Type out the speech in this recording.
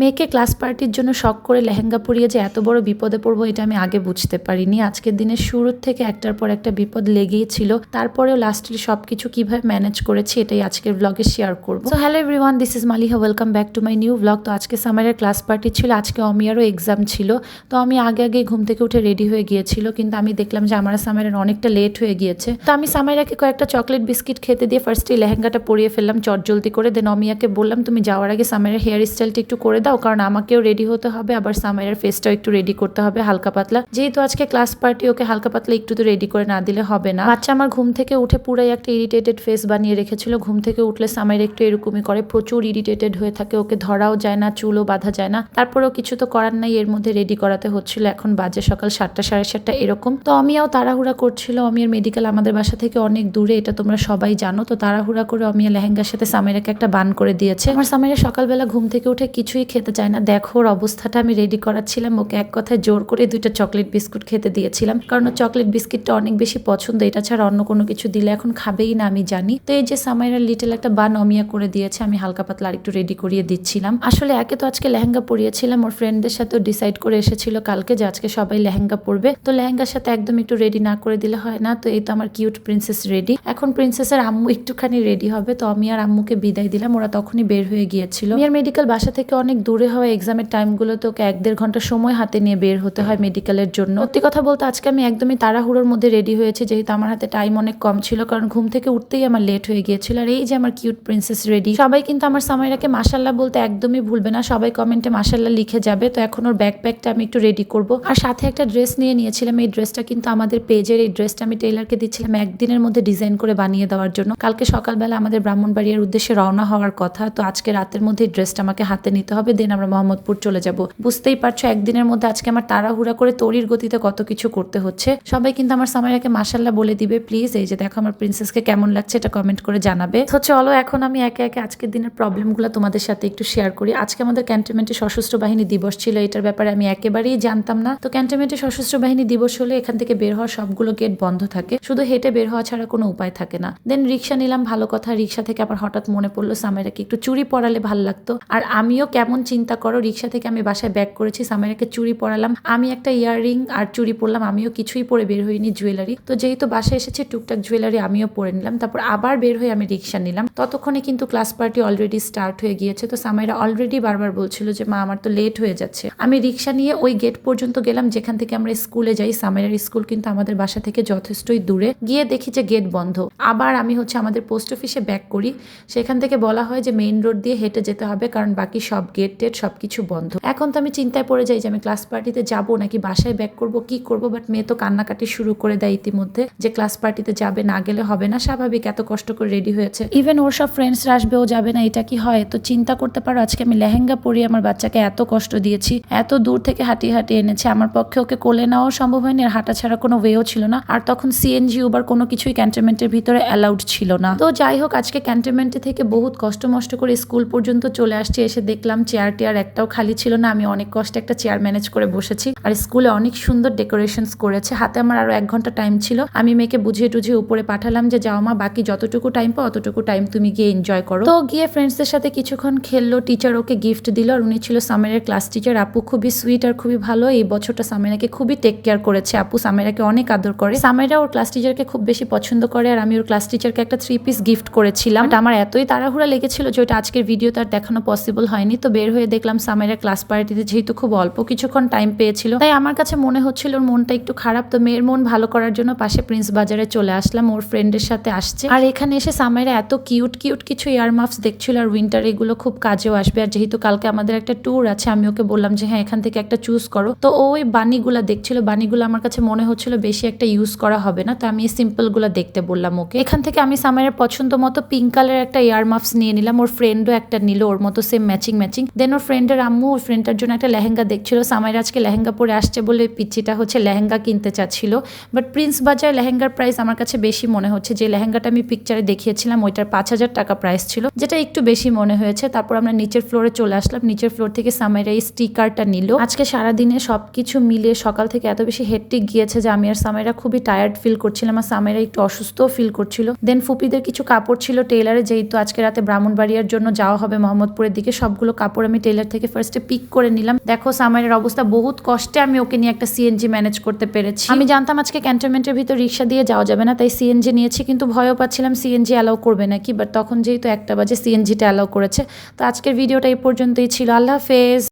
মেয়েকে ক্লাস পার্টির জন্য শখ করে লেহেঙ্গা পরিয়ে যে এত বড় বিপদে পড়ব, এটা আমি আগে বুঝতে পারিনি। আজকের দিনের শুরুর থেকে একটার পর একটা বিপদ লেগেই ছিল। তারপরেও লাস্টের সবকিছু কীভাবে ম্যানেজ করেছি, এটাই আজকের ব্লগে শেয়ার করব। So hello everyone this is Maliha welcome back to my new blog তো আজকে সামারের ক্লাস পার্টি ছিল, আজকে অমিয়ারও এক্সাম ছিল। তো আমি আগে আগে ঘুম থেকে উঠে রেডি হয়ে গিয়েছিল, কিন্তু আমি দেখলাম যে আমার সামারের অনেকটা লেট হয়ে গিয়েছে। তো আমি সামাইরাকে কয়েকটা চকলেট বিস্কিট খেতে দিয়ে ফার্স্টে লেহেঙ্গাটা পরিয়ে ফেললাম চট জলদি করে। দেন অমিয়াকে বললাম, তুমি যাওয়ার আগে সামাইয়ের হেয়ার স্টাইলটা একটু করে দাও, কারণ আমাকেও রেডি হতে হবে, আবার সামাইয়ের ফেসটাও একটু রেডি করতে হবে, হালকা পাতলা। যেহেতু আজকে ক্লাস পার্টি ওকে হালকা পাতলা একটু তো রেডি করে না দিলে হবে না। বাচ্চা আমার ঘুম থেকে উঠে পুরাই একটা ইরিটেটেড ফেস বানিয়ে রেখেছিল। ঘুম থেকে উঠলে সামাইয়ের একটু এরকমই করে, প্রচুর ইরিটেটেড হয়ে থাকে, ওকে ধরাও যায় না, চুলও বাঁধা যায় না। তারপরেও কিছু তো করার নাই, এর মধ্যে রেডি করাতে হচ্ছিল। এখন বাজে সকাল সাতটা, সাড়ে সাতটা, এরকম। তো অমিয়াও তাড়াহুড়া করছিল অমিয়ার মেডিকেল আমাদের বাসা থেকে অনেক দূরে, এটা তোমরা সবাই জানো। তো তাড়াহুড়া করে অমিয়া লেহেঙ্গার সাথে সামেরাকে একটা বান করে দিয়েছে। আমার সামেরা সকালবেলা ঘুম থেকে উঠে কিছুই খেতে চায় না। দেখো, ওর অবস্থাটা আমি রেডি করাচ্ছিলাম। ওকে এক কথায় জোর করে দুইটা চকলেট বিস্কুট খেতে দিয়েছিলাম। কারণ চকলেট বিস্কিটটা অনেক বেশি পছন্দ। এটা ছাড়া অন্য কোনো কিছু দিলে এখন খাবেই না, আমি জানি। তো এই যে সামাইরা লিটল একটা বান অমিয়া করে দিয়েছে, আমি হালকা পাতলা আরেকটু রেডি করিয়ে দিচ্ছিলাম। আসলে একে তো আজকে লেহেঙ্গা পরিয়েছিলাম। ওর ফ্রেন্ডদের সাথেও ডিসাইড করে এসেছিল কালকে যে আজকে সবাই লেহেঙ্গা পরবে। তো লেহেঙ্গার সাথে একদম একটু রেডি না করে দিলে হয় না। তো এই তো আমার কিউট প্রিন্সেস রেডি এখন প্রিন্সেসের আম্মু একটুখানি রেডি হবে। তো আমি আর আম্মুকে বিদায় দিলাম। ওরা তখনই বের হয়ে গিয়েছিল। মিয়ার মেডিকেল বাসা থেকে অনেক দূরে হওয়া এক্সামের টাইমগুলোতে ওকে এক দেড় ঘণ্টা সময় হাতে নিয়ে বের হতে হয় মেডিকেলের জন্য। সত্যি কথা বলতে আজকে আমি একদমই তাড়াহুড়োর মধ্যে রেডি হয়েছে যেহেতু আমার হাতে টাইম অনেক কম ছিল কারণ ঘুম থেকে উঠতেই আমার লেট হয়ে গিয়েছিল। আর এই যে আমার কিউট প্রিন্সেস রেডি সবাই কিন্তু আমার সামাইরাকে মাসাল্লাহ বলতে একদমই ভুলবে না সবাই কমেন্টে মাসাল্লাহ লিখে যাবে। তো এখন ওর ব্যাকপ্যাকটা আমি একটু রেডি করব। আর সাথে একটা ড্রেস নিয়ে নিয়েছিলাম এই ড্রেসটা কিন্তু আমাদের পেজের এই ড্রেসটা আমি টেইলারকে দিচ্ছিলাম একদিনের মধ্যে ডিজাইন করে বানিয়ে দেওয়ার জন্য। কালকে সকালবেলা আমাদের ব্রাহ্মণবাড়িয়ার উদ্দেশ্যে রওনা হওয়ার কথা তো আজকে রাতের মধ্যে এই ড্রেসটা আমাকে হাতে নিতে হবে। দেন আমরা মোহাম্মদপুর চলে যাব। বুঝতেই পারছ, একদিনের মধ্যে আজকে আমার তাড়াহুড়া করে তড়ির গতিতে কত কিছু করতে হচ্ছে। সবাই কিন্তু আমার সামাইরাকে মাসাল্লাহ বলে দিবে প্লিজ এই যে দেখো আমার প্রিন্সেসকে কেমন লাগছে, এটা কমেন্ট করে জানাবে। তো চলো, এখন আমি একে একে আজকের দিনের প্রবলেমগুলো তোমাদের সাথে একটু শেয়ার করি। আজকে আমাদের ক্যান্টনমেন্টে সশস্ত্র বাহিনী দিবস ছিল, এটার ব্যাপারে আমি একেবারেই জানতাম না। তো ক্যান্টনমেন্টে সশস্ত্র বাহিনী দিবস হলে এখান থেকে বের হওয়ার সবগুলো গেট বন্ধ থাকে। শুধু হেঁটে বের হওয়া ছাড়া কোনো উপায় থাকে না। দেন রিক্সা নিলাম, ভালো কথা, রিক্সা থেকে আবার হঠাৎ মনে পড়ল সামেরাকে একটু চুরি পড়ালে ভালো লাগতো। আর আমিও কেমন চিন্তা করো, রিক্সা থেকে আমি বাসায় ব্যাক করেছি, সামেরাকে চুরি পরালাম। আমি একটা ইয়াররিং আর চুরি পরলাম, আমিও কিছুই পরে বের হইনি জুয়েলারি। তো যেহেতু বাসায় এসেছে, টুকটাক জুয়েলারি আমিও পরে নিলাম। তারপর আবার বের হয়ে আমি রিক্সা নিলাম। ততক্ষণে কিন্তু ক্লাস পার্টি অলরেডি স্টার্ট হয়ে গিয়েছে। তো সামাইরা অলরেডি বারবার বলছিল যে, মা, আমার তো লেট হয়ে যাচ্ছে। আমি রিক্সা নিয়ে ওই গেট পর্যন্ত গেলাম, যেখান থেকে আমরা স্কুলে যাই। সামাইরার স্কুল কিন্তু আমাদের বাসা থেকে যথেষ্টই দূরে। গিয়ে দেখি যে গেট বন্ধ। আবার আমি হচ্ছে আমাদের পোস্ট অফিসে ব্যাক করি। সেখান থেকে বলা হয় যে মেইন রোড দিয়ে হেঁটে যেতে হবে, কারণ বাকি সব গেট টেট সবকিছু বন্ধ। এখন তো আমি চিন্তায় পড়ে যাই যে আমি ক্লাস পার্টিতে যাব নাকি বাসায় ব্যাক করব, কি করব? বাট মেয়ে তো কান্নাকাটি শুরু করে দেয় ইতিমধ্যে যে ক্লাস পার্টিতে যাবে, না গেলে হবে না। স্বাভাবিক, এত কষ্ট করে রেডি হয়েছে। ইভেন ওর সব ফ্রেন্ডসরা আসবে ও যাবে না, এটা কি হয়? তো চিন্তা করতে পারো, আজকে আমি লেহেঙ্গা পরিয়ে আমার বাচ্চাকে এত কষ্ট দিয়েছি, এত দূর থেকে হাঁটিয়ে হাঁটিয়ে এনেছে। আমার পক্ষে ওকে কোলে নেওয়াও সম্ভব হয়নি, আর হাঁটা ছাড়া কোনো ওয়েও ছিল না। আর তখন সিএনজি উবার কোনো কিছুই ক্যান্টনমেন্টের ভিতরে অ্যালাউড ছিল না। তো যাই হোক, আজকে ক্যান্টনমেন্টে থেকে বহুত কষ্ট মষ্ট করে স্কুল পর্যন্ত চলে আসছি, এসে দেখলাম চেয়ার টেয়ার একটাও খালি ছিল না, আমি অনেক কষ্টে একটা চেয়ার ম্যানেজ করে বসেছি। আর স্কুলে অনেক সুন্দর ডেকোরেশনস করেছে, হাতে আমার আরও এক ঘণ্টা টাইম ছিল। আমি মেয়েকে বুঝিয়ে টুঝিয়ে উপরে পাঠালাম যে, যাও মা, বাকি যতটুকু টাইম পাও অতটুকু টাইম তুমি গিয়ে এনজয় করো। তো গিয়ে ফ্রেন্ডসদের সাথে কিছুক্ষণ খেললো টিচার ওকে গিফট দিল, আর উনি ছিল সামেরের ক্লাস টিচার আপু খুবই সুইট আর খুবই ভালো, এই বছরটা সামেরাকে খুবই টেক কেয়ার করেছে। আপু সামেরাকে অনেক আদর করে। সামেরা ওর ক্লাস টিচারকে খুব বেশি পছন্দ করে, আর আমি ওর ক্লাস টিচারকে একটা থ্রি পিস গিফট করেছিলাম। আমার এতই তাড়াহুড়া লেগেছিল যে, ওটা আজকের ভিডিও তার দেখানো পসিবল হয়নি। তো বের হয়ে দেখলাম সামেরা ক্লাস পার্টিতে, যেহেতু খুব অল্প কিছুক্ষণ টাইম পেয়েছিল। তাই আমার কাছে মনে হচ্ছিল ওর মনটা একটু খারাপ, তো মেয়ের মন ভালো করার জন্য পাশে প্রিন্স বাজারে চলে আসলাম, ওর ফ্রেন্ডের সাথে আসছে। আর এখানে এসে সামেরা এত কিউট কিউট কিছু ইয়ারমাফস দেখছিল, আর উইন্টার এগুলো খুব কাজেও আসবে। আর যেহেতু কালকে আমাদের একটা ট্যুর আছে, আমি ওকে বললাম যে হ্যাঁ এখান থেকে একটা চুজ করো। তো ওই বানিগুলা দেখছিল বানিগুলো আমার কাছে মনে হচ্ছিল বেশি একটা ইউজ করা হবে না, তো আমি এই সিম্পলগুলা দেখতে বললাম ওকে। এখান থেকে আমি সামারের পছন্দ মতো পিঙ্ক কালার একটা ইয়ারমাফস নিয়ে নিলাম, ওর ফ্রেন্ডও একটা নিল, ওর মতো সেম ম্যাচিং ম্যাচিং দেন ওর ফ্রেন্ডের আম্মু, ওর ফ্রেন্ডটার জন্য একটা লেহেঙ্গা দেখছিল। সামাইর আজকে লেহেঙ্গা পরে আসছে বলে পিচ্চিটা হচ্ছে লেহেঙ্গা কিনতে চাচ্ছিল। বাট প্রিন্স বাজার লেহেঙ্গার প্রাইস আমার কাছে বেশি মনে হচ্ছে। যে লেহেঙ্গাটা আমি পিকচারে দেখিয়েছিলাম, ওইটার পাঁচ হাজার টাকা প্রাইস ছিল। যেটা একটু বেশি মনে হয়েছে। তারপর আমরা নিচের ফ্লোরে চলে আসলাম। নিচের ফ্লোর থেকে সামাইরা এই স্টিকারটা নিল। আজকে সারাদিনে সবকিছু মিলিয়ে সকাল থেকে এত বেশি হেডটিক গিয়েছে যে আমি আর সামাইরা খুবই টায়ার্ড ফিল করছিলাম। আর সামাইরা একটু অসুস্থও ফিল করছিল। দেন ফুপিদের কিছু কাপড় ছিল টেলারে যেহেতু আজকে রাতে ব্রাহ্মণবাড়িয়ার জন্য যাওয়া হবে মোহাম্মদপুরের দিকে, সবগুলো কাপড় আমি টেলার থেকে ফার্স্টে পিক করে নিলাম। দেখো সামারের অবস্থা বহুত কষ্টে আমি ওকে নিয়ে একটা সিএনজি ম্যানেজ করতে পেরেছি। আমি জানতাম আজকে ক্যান্টনমেন্টের ভিতর রিক্সা দিয়ে যাওয়া যাবে না, তাই সিএনজি নিয়েছি, কিন্তু ভয়ও পাচ্ছিলাম সিএনজি অ্যালাউ করবে নাকি বাট তখন যেহেতু একটা বাজে সিএনজিটা অ্যালাউ করেছে। তো আজকের ভিডিওটা এই পর্যন্তই ছিল। আল্লাহ হাফেজ।